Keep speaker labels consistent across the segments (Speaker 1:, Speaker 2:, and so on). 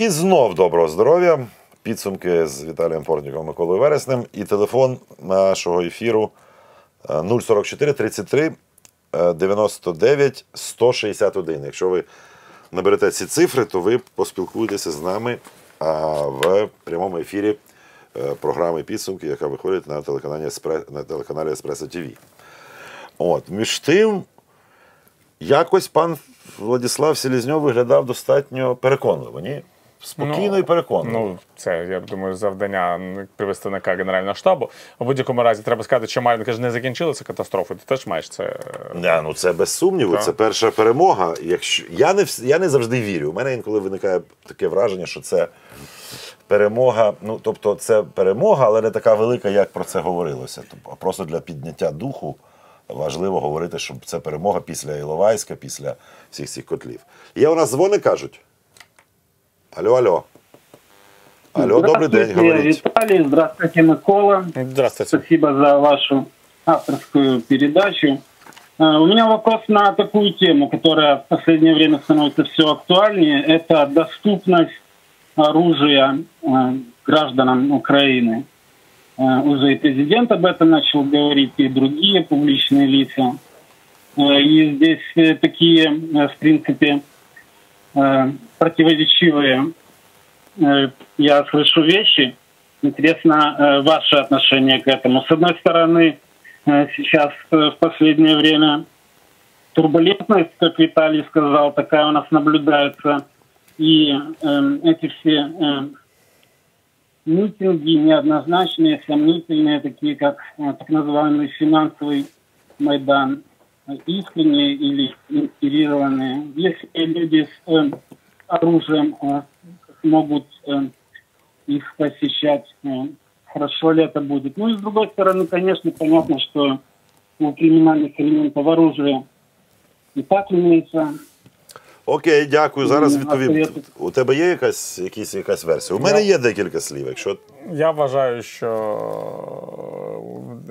Speaker 1: І знов доброго здоров'я. Підсумки з Віталієм Портніком Миколою Вереснем. І телефон нашого ефіру е, 044 33 е, 99 161. Якщо ви наберете ці цифри, то ви поспілкуєтеся з нами в прямому ефірі е, програми підсумки, яка виходить на телеканалі на телеканалі Еспресо ТВ. От, між тим, якось пан Владислав Селізньов виглядав достатньо переконливо, ні? Спокійно і переконливо.
Speaker 2: Ну, це, я думаю, завдання представника Генерального штабу. У будь-якому разі треба сказати, що Мар'їнка ж не закінчилася катастрофою. Ти теж маєш це. е,
Speaker 1: Не, ну це без сумніву,
Speaker 2: Так.
Speaker 1: це перша перемога. Якщо я не я не завжди вірю. У мене інколи виникає таке враження, що це перемога. Ну тобто, це перемога, але не така велика, як про це говорилося. Тобто, а просто для підняття духу важливо говорити, щоб це перемога після Іловайська, після всіх цих котлів. Є у нас дзвони кажуть. Алло, алло. Алло, добрий день,
Speaker 3: Здравствуйте,
Speaker 1: говоріть.
Speaker 3: Виталий. Здравствуйте, Микола.
Speaker 2: Здравствуйте.
Speaker 3: Спасибо за вашу авторскую передачу. А, У меня вопрос на такую тему, которая в последнее время становится все актуальнее. Это доступность оружия а, гражданам Украины. А, Уже и президент об этом начал говорить, и другие публичные лица. И здесь э, такие, э, в принципе, э, противоречивые э, я слышу вещи. Интересно э, ваше отношение к этому. С одной стороны, сейчас в последнее время турбулентность, как Виталий сказал, такая у нас наблюдается. И э, эти все э, митинги неоднозначные, сомнительные, такие как так называемый финансовый Майдан, искренние или инспирированные. Если люди с э, оружием э, могут э, их посещать, э, хорошо ли это будет. Ну и с другой стороны, конечно, понятно, что у криминальных элементов оружия и так имеется.
Speaker 1: Окей, дякую. Зараз
Speaker 3: Ні,
Speaker 1: відповім.
Speaker 3: абсолютно.
Speaker 1: У тебе є якась, якісь, якась версія? У мене є декілька слів. Якщо
Speaker 2: Я вважаю, що е,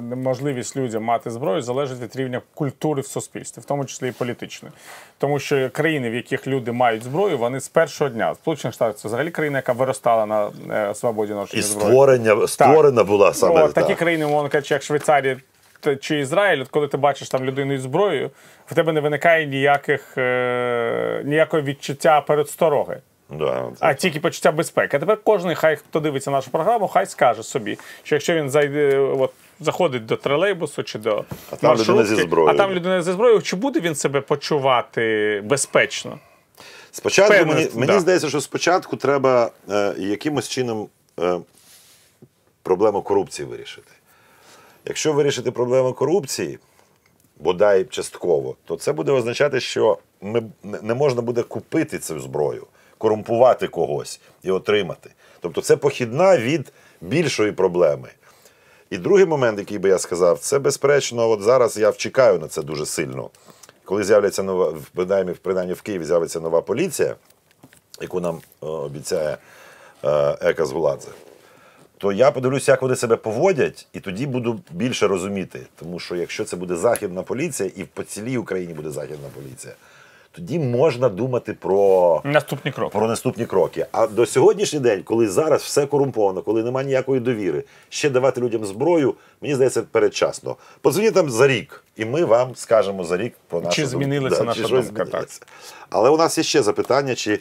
Speaker 2: можливість людям мати зброю залежить від рівня культури в суспільстві, в тому числі і політичної. Тому що країни, в яких люди мають зброю, вони з першого дня Сполучених Штатів це взагалі країна, яка виростала на е, свободі
Speaker 1: і
Speaker 2: ношення зброї.
Speaker 1: створення створена була саме
Speaker 2: Ну, такі
Speaker 1: так.
Speaker 2: країни, умовно кажучи, як Швейцарія чи Ізраїль, от коли ти бачиш там людину із зброєю, в тебе не виникає ніяких, е, ніякого відчуття передстороги.
Speaker 1: Да,
Speaker 2: А тільки почуття безпеки. А тепер кожен, хай хто дивиться нашу програму, хай скаже собі, що якщо він зайде, от, заходить до тролейбусу чи до
Speaker 1: А там людина зі зброєю.
Speaker 2: а там людина зі зброєю, чи буде він себе почувати безпечно?
Speaker 1: Спочатку мені,
Speaker 2: Впевненість,
Speaker 1: мені
Speaker 2: да.
Speaker 1: здається, що спочатку треба е, якимось чином е, проблему корупції вирішити. Якщо вирішити проблему корупції, бодай частково, то це буде означати, що ми, не не можна буде купити цю зброю, корумпувати когось і отримати. Тобто це похідна від більшої проблеми. І другий момент, який би я сказав, це безперечно, от зараз я чекаю на це дуже сильно. Коли з'являться нова, принаймні, принаймні в Києві з'явиться нова поліція, яку нам е, обіцяє е, Ека Згуладзе, то я подивлюся, як вони себе поводять, і тоді буду більше розуміти. Тому що якщо це буде західна поліція, і по цілій Україні буде західна поліція, тоді можна думати про
Speaker 2: Наступний крок.
Speaker 1: про наступні кроки. А до сьогоднішній день, коли зараз все корумповано, коли немає ніякої довіри, ще давати людям зброю, мені здається, передчасно. Подзвоніть там за рік, і ми вам скажемо за рік про нашу
Speaker 2: Чи змінилася
Speaker 1: чи
Speaker 2: наша
Speaker 1: щось
Speaker 2: думка,
Speaker 1: змінилося. Але у нас є ще запитання чи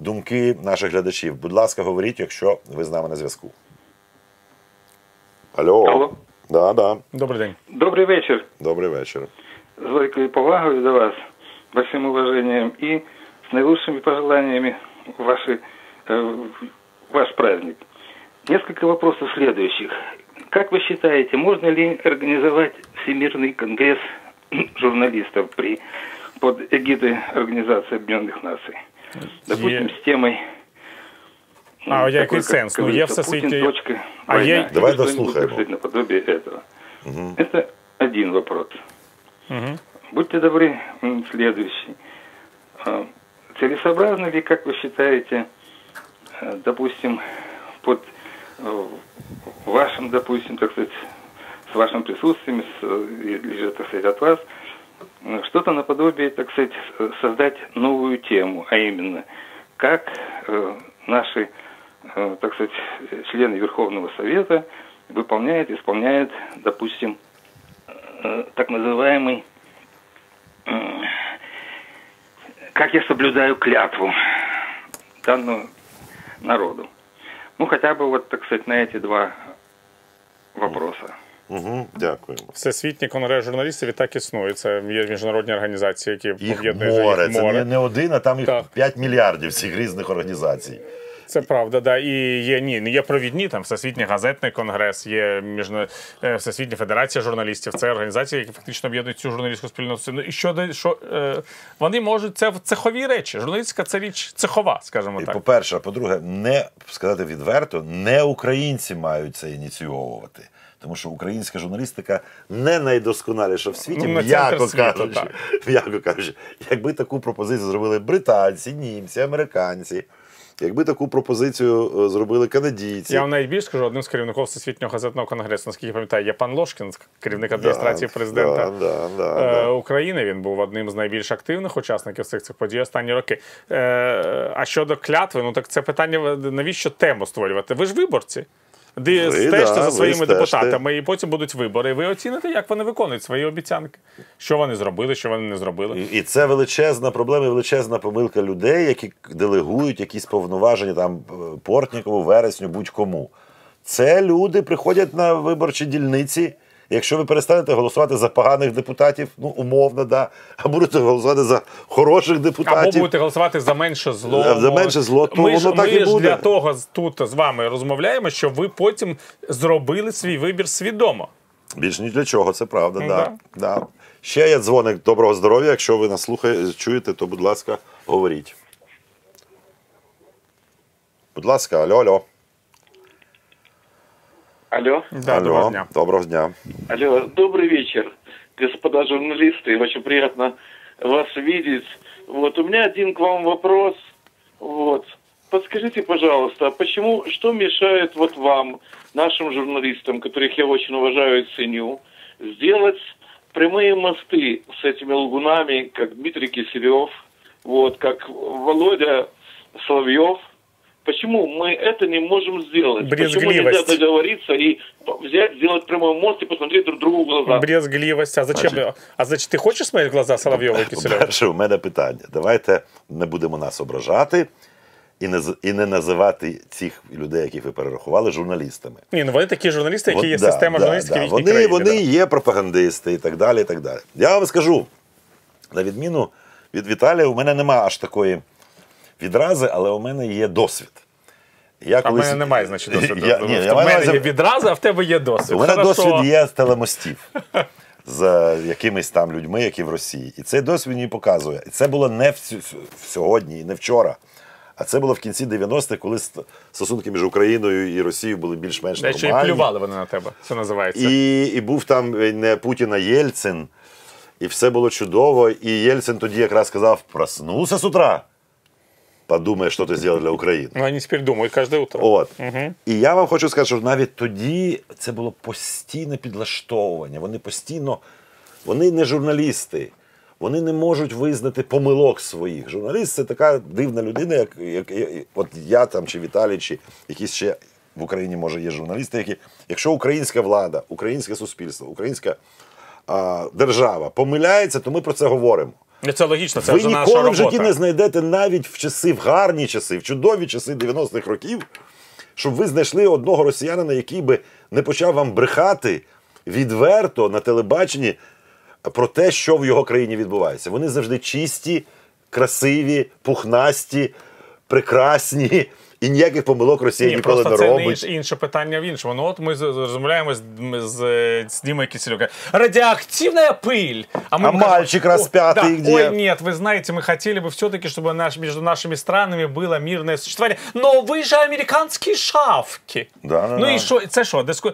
Speaker 1: думки наших глядачів. Будь ласка, говоріть, якщо ви з нами на зв'язку. Алло.
Speaker 4: Алло.
Speaker 1: Да, да.
Speaker 2: Добрий день.
Speaker 4: Добрий вечір.
Speaker 1: Добрий вечір.
Speaker 4: З великою повагою до вас, большим уважением и с наилучшими пожеланиями в ваши, э, в ваш праздник. Несколько вопросов следующих. Как вы считаете, можно ли организовать Всемирный конгресс журналистов при, под эгидой Организации Объединенных Наций? Допустим,
Speaker 2: Е-
Speaker 4: с темой... м,
Speaker 2: А,
Speaker 4: такой,
Speaker 2: який
Speaker 4: как
Speaker 2: сенс? Ну,
Speaker 4: говорится,
Speaker 2: є всесвітній-
Speaker 4: Путин, точка,
Speaker 2: А
Speaker 4: война.
Speaker 2: є-
Speaker 4: Или
Speaker 1: Давай
Speaker 4: что-нибудь,
Speaker 1: дослухаємо.
Speaker 4: так сказать, наподобие этого. Это один вопрос. Будьте добры, следующий. А, Целесообразно ли, как вы считаете, э, допустим, под э, вашим, допустим, так сказать, с вашим присутствием, с, э, или же, так сказать, от вас, что-то наподобие, так сказать, создать новую тему, а именно, как наши, так сказать, члены Верховного Совета выполняют, исполняют, допустим, так называемый, как я соблюдаю клятву данного народу. Ну, хотя бы вот, так сказать, на эти два вопроса.
Speaker 1: Угу, дякуємо.
Speaker 2: Всесвітній конгрес журналістів і так існує. Це є міжнародні організації, які
Speaker 1: Їх
Speaker 2: об'єднують
Speaker 1: море,
Speaker 2: їх
Speaker 1: це
Speaker 2: море.
Speaker 1: не, не один, а там їх
Speaker 2: Так.
Speaker 1: 5 мільярдів цих різних організацій.
Speaker 2: Це правда, да. І є ні, є провідні там Всесвітній газетний конгрес, є міжна... е, Всесвітня федерація журналістів. Це організації, які фактично об'єднують цю журналістську спільноту. Ну і що, що е, вони можуть це цехові речі. Журналістика це річ цехова, скажімо
Speaker 1: І
Speaker 2: так.
Speaker 1: по-перше, а по-друге, не сказати відверто, не українці мають це ініціювати. Тому що українська журналістика не найдосконаліша в світі,
Speaker 2: Ну,
Speaker 1: м'яко кажучи. М'яко кажучи, якби таку пропозицію зробили британці, німці, американці, якби таку пропозицію е, зробили канадійці.
Speaker 2: Я вам навіть більше скажу, одним з керівників Всесвітнього газетного конгресу, наскільки я пам'ятаю, є пан Лошкін, керівник адміністрації
Speaker 1: Да,
Speaker 2: президента
Speaker 1: да, да, да,
Speaker 2: е. України. Він був одним з найбільш активних учасників всіх цих подій останні роки. Е, а щодо клятви, ну так це питання навіщо тему створювати? Ви ж виборці. Де
Speaker 1: Ви,
Speaker 2: стежте
Speaker 1: да,
Speaker 2: за своїми депутатами, і потім будуть вибори. І ви оціните, як вони виконують свої обіцянки. Що вони зробили, що вони не зробили.
Speaker 1: І, і це величезна проблема, і величезна помилка людей, які делегують якісь повноваження там е, Портнікову, вересню, будь-кому. Це люди приходять на виборчі дільниці. Якщо ви перестанете голосувати за поганих депутатів, ну умовно, да, а будете голосувати за хороших депутатів.
Speaker 2: Або будете голосувати за менше зло.
Speaker 1: За менше зло, то
Speaker 2: ми ж,
Speaker 1: так
Speaker 2: ми
Speaker 1: і
Speaker 2: ж
Speaker 1: буде.
Speaker 2: для того тут з вами розмовляємо, щоб ви потім зробили свій вибір свідомо.
Speaker 1: Більш ні для чого, це правда.
Speaker 2: Ну,
Speaker 1: да.
Speaker 2: да.
Speaker 1: Да. Ще є дзвоник доброго здоров'я. Якщо ви нас слухаєте, чуєте, то, будь ласка, говоріть. Будь ласка, алло, алло.
Speaker 5: Алло,
Speaker 2: Да,
Speaker 1: алло.
Speaker 2: доброго дня.
Speaker 1: Доброго дня.
Speaker 5: алло, добрый вечер, господа журналисты. Очень приятно вас видеть. Вот у меня один к вам вопрос. Вот, подскажите, пожалуйста, а почему, что мешает вот вам, нашим журналистам, которых я очень уважаю и ценю, сделать прямые мосты с этими лгунами, как Дмитрий Киселев, вот, как Володя Соловьев? Почему мы это не можем сделать? Почему нельзя договориться и взять, сделать прямой мост и посмотреть друг другу в глаза?
Speaker 2: Брезгливость. А зачем?
Speaker 1: Значить-
Speaker 2: а значит, ти хочеш смотреть в глаза Соловйова і Киселева?
Speaker 1: Перше, у мене питання. Давайте не будемо нас ображати і не, і не називати цих людей, яких ви перерахували, журналістами.
Speaker 2: Ні, ну вони такі журналісти, які є
Speaker 1: да,
Speaker 2: система
Speaker 1: да,
Speaker 2: журналістики
Speaker 1: да. Вони,
Speaker 2: країні.
Speaker 1: вони
Speaker 2: да.
Speaker 1: є пропагандисти і так далі. і так далі. Я вам скажу, на відміну від Віталія, у мене немає аж такої відрази, але у мене є досвід. Я
Speaker 2: А в мене немає, значить, досвіду.
Speaker 1: Я, ні, я маю на
Speaker 2: мене є відразу, а в тебе є досвід.
Speaker 1: у мене
Speaker 2: Хорошо.
Speaker 1: досвід є з телемостів з якимись там людьми, які в Росії. І цей досвід мені показує. І це було не в, в сьогодні і не вчора. А це було в кінці 90-х, коли стосунки між Україною і Росією були більш-менш нормальні.
Speaker 2: плювали вони на тебе. Це називається.
Speaker 1: І, і був там е, не Путін, а Єльцин. І все було чудово. І Єльцин тоді якраз сказав: проснувся з утра. Подумай, що ти зробив для України.
Speaker 2: Ну, вони тепер думають кожне утро.
Speaker 1: От. І я вам хочу сказати, що навіть тоді це було постійне підлаштовування. Вони постійно, вони не журналісти, вони не можуть визнати помилок своїх. Журналіст це така дивна людина, як, як, як от я там чи Віталій, чи якісь ще в Україні може є журналісти, які, якщо українська влада, українське суспільство, українська а, держава помиляється, то ми про це говоримо.
Speaker 2: Ну, Це логічно, це
Speaker 1: Ви
Speaker 2: вже наша
Speaker 1: ніколи в житті не знайдете навіть в часи, в гарні часи, в чудові часи 90-х років, щоб ви знайшли одного росіянина, який би не почав вам брехати відверто на телебаченні про те, що в його країні відбувається. Вони завжди чисті, красиві, пухнасті, прекрасні. І ніяких помилок Росія
Speaker 2: Ні,
Speaker 1: ніколи
Speaker 2: просто
Speaker 1: не
Speaker 2: це
Speaker 1: робить.
Speaker 2: інше, інше питання в іншому. Ну от ми з- з- розмовляємо з, з, з Дімою Киселевым. Радиоактивная пыль. А, мы
Speaker 1: А
Speaker 2: ему
Speaker 1: мальчик
Speaker 2: говорим,
Speaker 1: распятый
Speaker 2: «О, да,
Speaker 1: где?»
Speaker 2: Ой, нет, вы знаете, мы хотели бы все-таки, чтобы наш, между нашими странами было мирное существование. Но вы же американские шавки.
Speaker 1: Да, да,
Speaker 2: ну
Speaker 1: да.
Speaker 2: і що? Це що? Диску...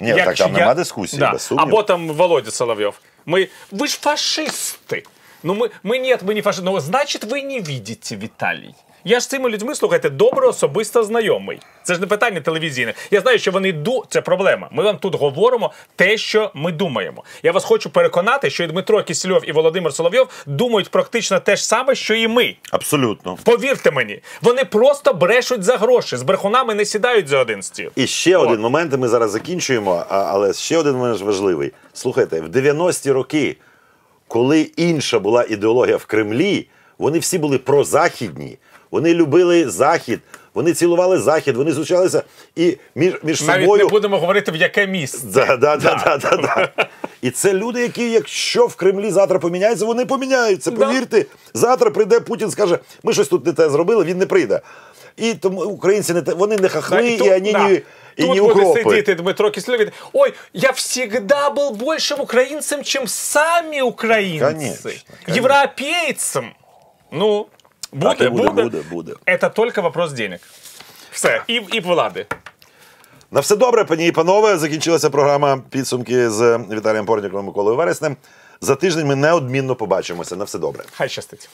Speaker 1: Ні, так
Speaker 2: Якщо
Speaker 1: там
Speaker 2: я-
Speaker 1: нема дискусії,
Speaker 2: Да.
Speaker 1: без сумніву.
Speaker 2: Або там Володя Соловьев. Мы... Вы ж фашисты. Ну, мы, мы нет, мы не фашисты. Ну, значит, вы не видите, Виталий. Я ж з цими людьми, слухайте, добре особисто знайомий. Це ж не питання телевізійне. Я знаю, що вони ду... це проблема. Ми вам тут говоримо те, що ми думаємо. Я вас хочу переконати, що і Дмитро Кісельов і Володимир Соловйов думають практично те ж саме, що і ми.
Speaker 1: Абсолютно.
Speaker 2: Повірте мені, вони просто брешуть за гроші. З брехунами не сідають за один стіл.
Speaker 1: І ще один момент, ми зараз закінчуємо, але ще один момент важливий. Слухайте, в 90-ті роки, коли інша була ідеологія в Кремлі, вони всі були прозахідні, вони любили Захід, вони цілували Захід, вони зустрічалися і між, між
Speaker 2: Навіть
Speaker 1: собою.
Speaker 2: не будемо говорити в яке місце.
Speaker 1: Да, да, да, да, да, да. І це люди, які, якщо в Кремлі завтра поміняються, вони поміняються.
Speaker 2: Да.
Speaker 1: Повірте, завтра прийде Путін, скаже, ми щось тут не те зробили, він не прийде. І тому українці не те, вони не хахли, і,
Speaker 2: тут,
Speaker 1: ані,
Speaker 2: да.
Speaker 1: ні, і
Speaker 2: Тут буде
Speaker 1: укропи.
Speaker 2: сидіти Дмитро Кисельов. Ой, я всегда был большим украинцем, чем сами украинцы.
Speaker 1: Конечно, конечно.
Speaker 2: Европейцем. Ну, буде,
Speaker 1: буде,
Speaker 2: буде.
Speaker 1: буде, буде.
Speaker 2: Это только вопрос денег. Все, і, і влади.
Speaker 1: На все добре, пані і панове. Закінчилася програма підсумки з Віталієм Порніком і Миколою Вереснем. За тиждень ми неодмінно побачимося. На все добре.
Speaker 2: Хай щастить.